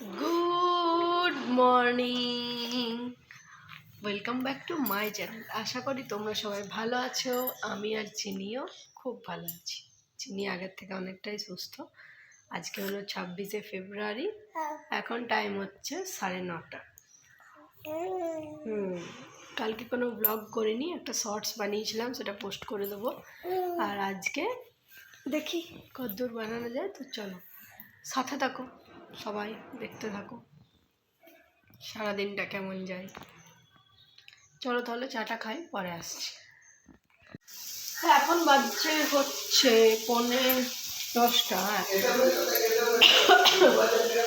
Good morning welcome back to my channel আশা করি তোমরা সবাই ভালো আছো। আমি আর চিনিও খুব ভালো আছি। চিনি আগের থেকে অনেকটাই সুস্থ। আজকে হলো ছাব্বিশে ফেব্রুয়ারি। এখন টাইম হচ্ছে সাড়ে নটা। হুম, কালকে কোনো ব্লগ করিনি, একটা শর্টস বানিয়েছিলাম, সেটা পোস্ট করে দেবো। আর আজকে দেখি কদ্দূর বানানো যায়, তো চলো, সাথে থাকো। সবাই দেখতে থাকো। সারাদিনটা কেমন যায়? চলো তাহলে চাটা খাই, পরে আসছি। এখন বাজছে হচ্ছে পৌনে দশটা। হ্যাঁ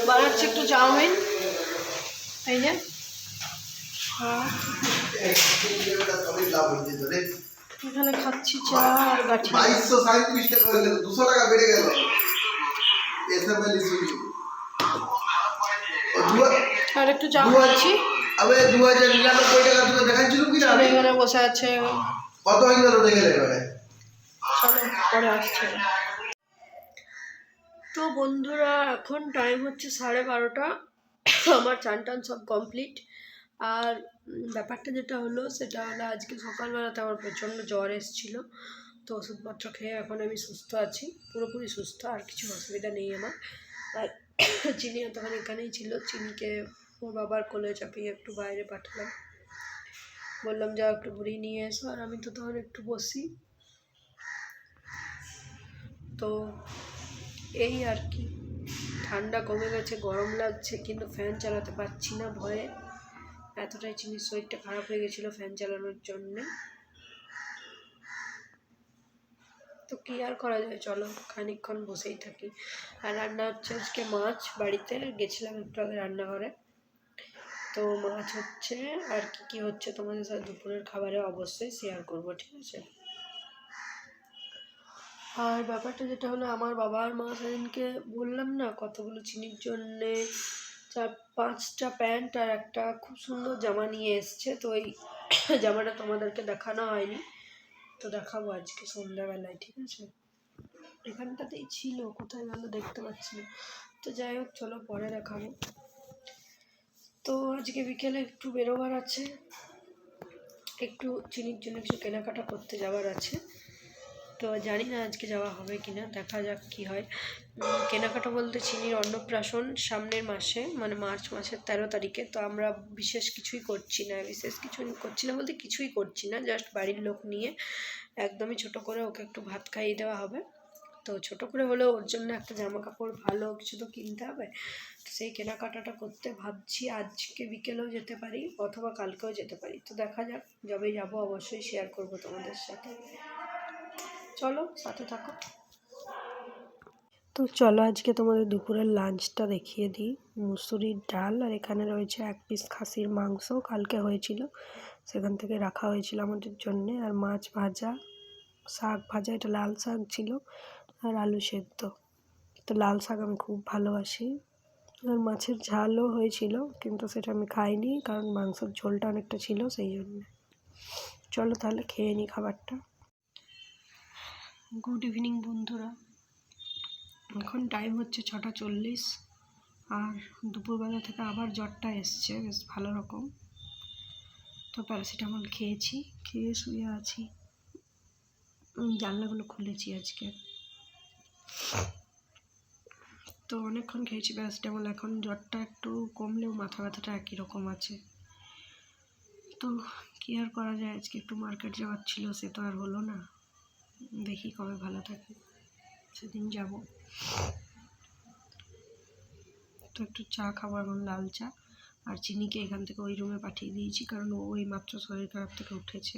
বানাচ্ছে একটু চাউমিন। এই যে। এখানে খাচ্ছি চা আর গাঠি বাইশশো সাঁত্রিশ টাকা দুশো টাকা বেড়ে গেল। এসএমএল আর একটু চা খাচ্ছি। আবে দু হাজার নিরানব্বই টাকা তোকে দেখাচ্ছিল কি না এখানে বসে আছে। কত হয়ে গেল দেখে এবারে? চলো পরে আসছে। তো বন্ধুরা এখন টাইম হচ্ছে সাড়ে বারোটা। আমার চান টান সব কমপ্লিট আর ব্যাপারটা যেটা হলো সেটা হলো আজকে সকালবেলাতে আমার প্রচণ্ড জ্বর এসেছিল। তো ওষুধপত্র খেয়ে এখন আমি সুস্থ আছি। পুরোপুরি সুস্থ আর কিছু অসুবিধা নেই আমার। আর চিনিও তখন এখানেই ছিল। চিনিকে ওর বাবার কোলে চাপিয়ে একটু বাইরে পাঠালাম। বললাম, যাও একটু ঘুরিয়ে নিয়ে এসো আর আমি তো তখন একটু বসি। তো এই আর কি। ঠান্ডা কমে গেছে, গরম লাগছে, কিন্তু ফ্যান চালাতে পারছি না ভয়ে। এতটাই চিনি শরীরটা খারাপ হয়ে গেছিল ফ্যান চালানোর জন্যে। তো কী আর করা যায়? চলো, খানিকক্ষণ বসেই থাকি। আর রান্না হচ্ছে আজকে মাছ বাড়িতে, গেছিলাম একটু আগে রান্নাঘরে। তো মাছ হচ্ছে, আর কি কি হচ্ছে তোমাদের সাথে দুপুরের খাবারে অবশ্যই শেয়ার করব, ঠিক আছে? আর ব্যাপারটা যেটা হলো, আমার বাবা আর মা সেদিনকে বললাম না কতগুলো চিনির জন্যে চার, পাঁচটা প্যান্ট আর একটা খুব সুন্দর জামা নিয়ে এসছে। তো ওই জামাটা তোমাদেরকে দেখানো হয়নি। তো দেখাবো আজকে সন্ধ্যাবেলায়, ঠিক আছে? এখানটাতেই ছিল, কোথায় গেল দেখতে পাচ্ছি না। তো যাই হোক, চলো পরে দেখাবো। তো আজকে বিকেলে একটু বেরোবার আছে। একটু চিনির জন্য কিছু কেনাকাটা করতে যাওয়ার আছে। তো জানি না আজকে যাওয়া হবে কি না দেখা যাক কি হয়। কেনাকাটা বলতে চিনির অন্নপ্রাশন সামনের মাসে মানে মার্চ মাসের তেরো তারিখে। তো আমরা বিশেষ কিছুই করছি না, বিশেষ কিছু করছি না বলতে কিছুই করছি না, জাস্ট বাড়ির লোক নিয়ে একদমই ছোট করে ওকে একটু ভাত খাইয়ে দেওয়া হবে। তো ছোট করে হলেও ওর জন্য একটা জামা কাপড় ভালো কিছু তো কিনতে হবে। তো সেই কেনাকাটাটা করতে ভাবছি। আজকে বিকেলেও যেতে পারি অথবা কালকেও যেতে পারি। তো দেখা যাক যবে যাব অবশ্যই শেয়ার করব তোমাদের সাথে। চলো, সাথে থাকো। তো চলো আজকে তোমাদের দুপুরের লাঞ্চটা দেখিয়ে দিই। মুসুরির ডাল আর এখানে রয়েছে এক পিস খাসির মাংস। কালকে হয়েছিল। সেখান থেকে রাখা হয়েছিল আমাদের জন্যে। আর মাছ ভাজা, শাক ভাজা, এটা লাল শাক ছিল। আর আলু সেদ্ধ। তো লাল শাক আমি খুব ভালোবাসি। আর মাছের ঝালও হয়েছিল, কিন্তু সেটা আমি খাইনি কারণ মাংসের ঝোলটা অনেকটা ছিল সেই জন্য। চলো তাহলে খেয়ে নিই খাবারটা। গুড ইভিনিং বন্ধুরা। এখন টাইম হচ্ছে ছটা চল্লিশ আর দুপুরবেলা থেকে আবার জ্বরটা এসছে, বেশ ভালো রকম। তো প্যারাসিটামল খেয়েছি, খেয়ে শুয়ে আছি। জানলাগুলো খুলেছি আজকে। তো অনেকক্ষণ খেয়েছি প্যারাসিটামল এখন জ্বরটা একটু কমলেও মাথা ব্যথাটা একই রকম আছে। তো কী আর করা যায়, আজকে একটু মার্কেট যাওয়ার ছিল, সে তো আর হলো না। দেখি কবে ভালো থাকে, সেদিন যাব। তো একটু চা খাব এখন, লাল চা। আর চিনিকে এখান থেকে ওই রুমে পাঠিয়ে দিয়েছি, কারণ ও ওই মাত্র শরীর খারাপ থেকে উঠেছে।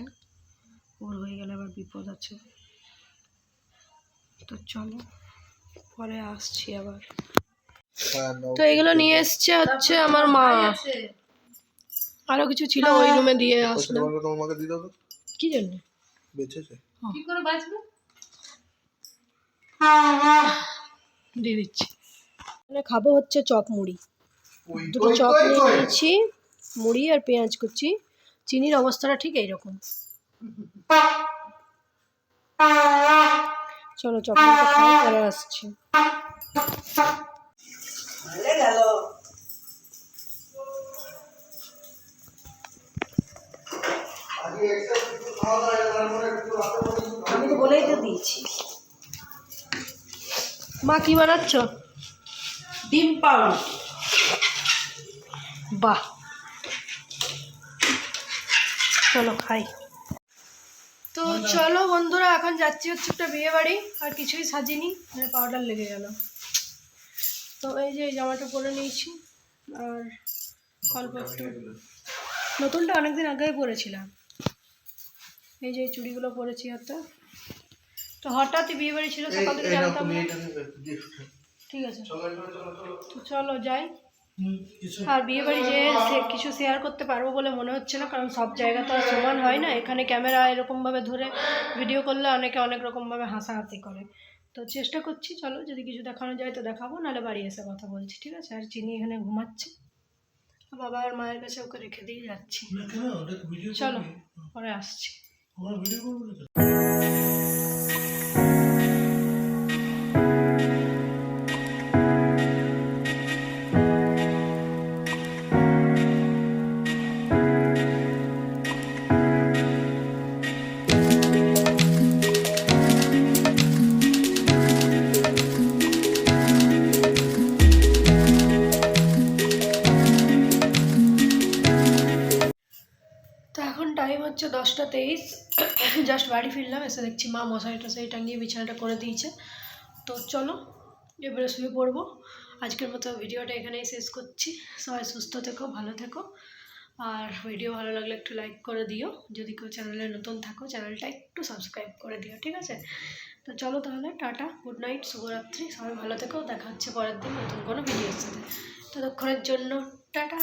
ওর হয়ে গেলে আবার বিপদ আছে। তো চলো পরে আসছি আবার। তো এগুলো নিয়ে এসছে হচ্ছে আমার মা। আরও কিছু ছিল ওই রুমে দিয়ে তো। কি জন্য? বেঁচেছে। কি করে বাঁচবে? দিয়ে দিচ্ছি। এখানে খাব হচ্ছে চপ মুড়ি। দুটো চপ নিয়ে নিয়েছি মুড়ি আর পেঁয়াজ কুচি। চিনির অবস্থাটা ঠিক এইরকম। চলো চকলেটটা চলে পরে আসছি আমি তো বলেই তো দিয়েছি। মা কি বানাচ্ছ? ডিম পাউরুটি বাহ। চলো খাই। চলো বন্ধুরা এখন যাচ্ছি হচ্ছে একটা বিয়ে বাড়ি আর কিছুই সাজিনি মানে পাউডার লেগে গেল। তো এই যে জামাটা পরে নিয়েছি আর অল্প একটু নতুনটা অনেকদিন আগেই পরেছিলাম। এই যে চুড়িগুলো পরেছি হাতে। তো হঠাৎই বিয়ে বাড়ি ছিল সকাল থেকে জানতাম ঠিক আছে। তো চলো যাই। আর বিয়ে বাড়ি যে কিছু শেয়ার করতে পারব বলে মনে হচ্ছে না কারণ সব জায়গা তো আর সমান হয় না। এখানে ক্যামেরা এরকমভাবে ধরে ভিডিও করলে অনেকে অনেক রকমভাবে হাসাহাসি করে। তো চেষ্টা করছি চলো যদি কিছু দেখানো যায় তো দেখাবো নাহলে বাড়ি এসে কথা বলছি ঠিক আছে? আর চিনি এখানে ঘুমাচ্ছে। বাবা আর মায়ের কাছে ওকে রেখে দিয়ে যাচ্ছি। চলো পরে আসছি। তো। তেইশ জাস্ট বাড়ি ফিরলাম, এসে দেখছি মা মশারি টশারি টাঙিয়ে বিছানাটা করে দিয়েছে। তো চলো, এবারে শুয়ে পড়ব। আজকের মতো ভিডিওটা এখানেই শেষ করছি। সবাই সুস্থ থেকো, ভালো থেকো। আর ভিডিও ভালো লাগলে একটু লাইক করে দিও। যদি কেউ চ্যানেলে নতুন থাকো, চ্যানেলটা একটু সাবস্ক্রাইব করে দিও, ঠিক আছে? তো চলো তাহলে, টাটা গুড নাইট শুভরাত্রি। সবাই ভালো থেকো, দেখা হচ্ছে পরের দিন নতুন কোনো ভিডিওর সাথে। ততক্ষণের জন্য, টাটা!